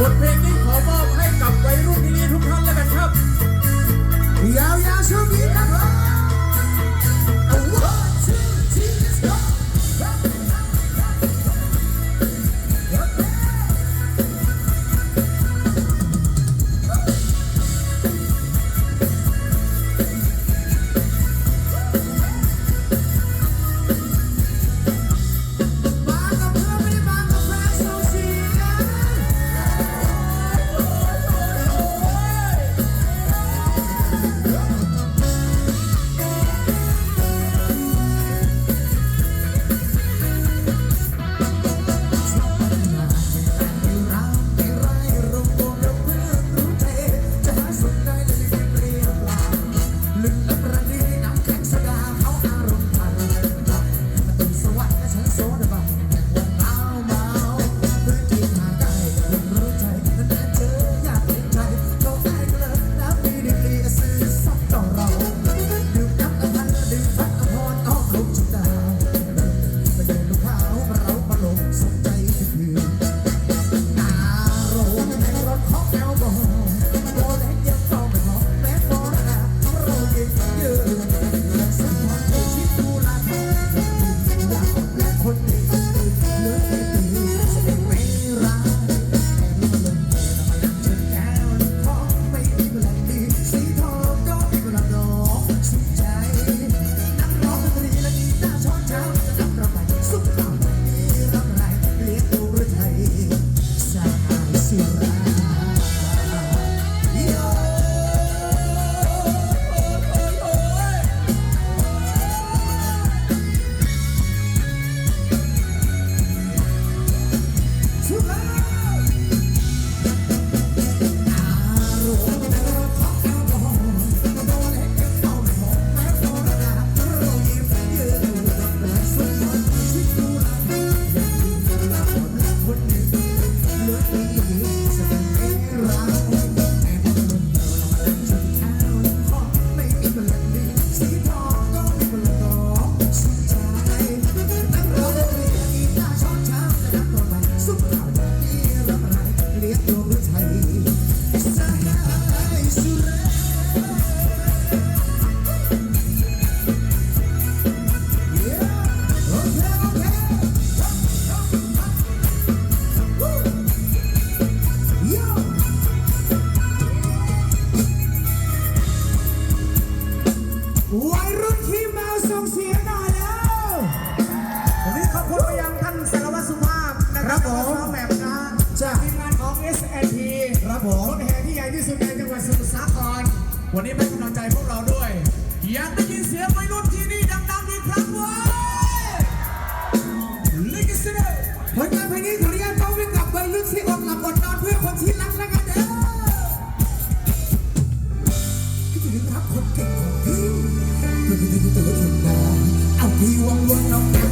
บทเพลงนี้ขอมอบให้กับวัยรุ่นดีๆทุกท่านแล้วกันครับยาวยาวช่วงนี้ วันนี้เป็นกำลังใจพวกเราด้วย อยากได้ยินเสียงวัยรุ่นที่นี่ดังๆอีกครั้งเว้ยลิกิสเดร์ผลงานเพลงนี้ขออนุญาตต้างวิ่งกับวัยรุ่นที่อดหลับอดนอนเพื่อคนที่รักและกันเด้อที่จะรักคนเก่งของพี่เพื่อที่จะเจอคนนอนเอาพี่วังวนน้อง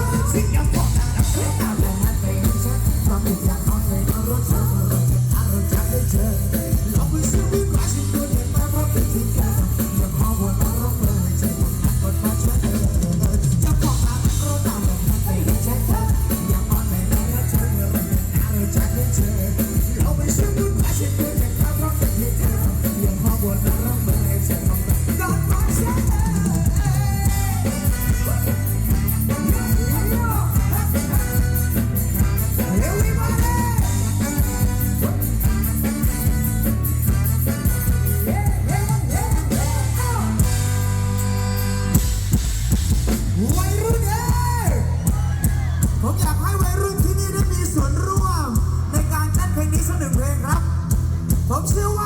sozinha Still.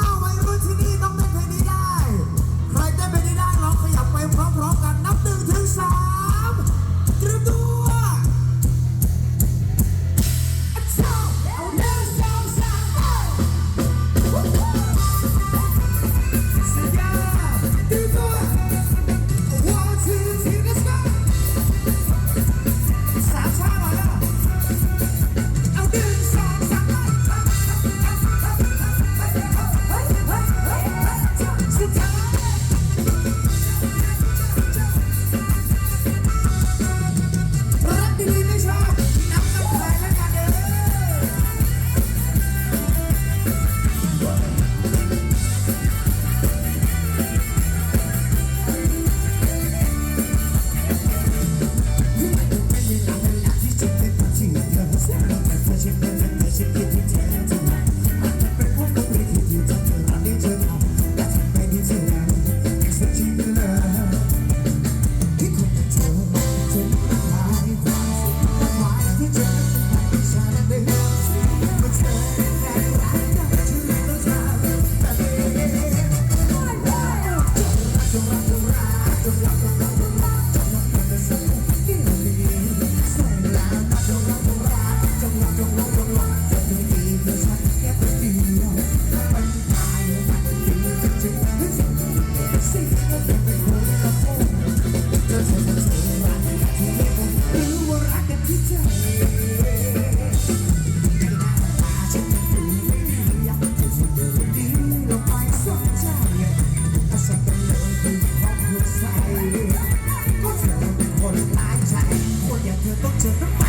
เธอต้องเจอน้ำ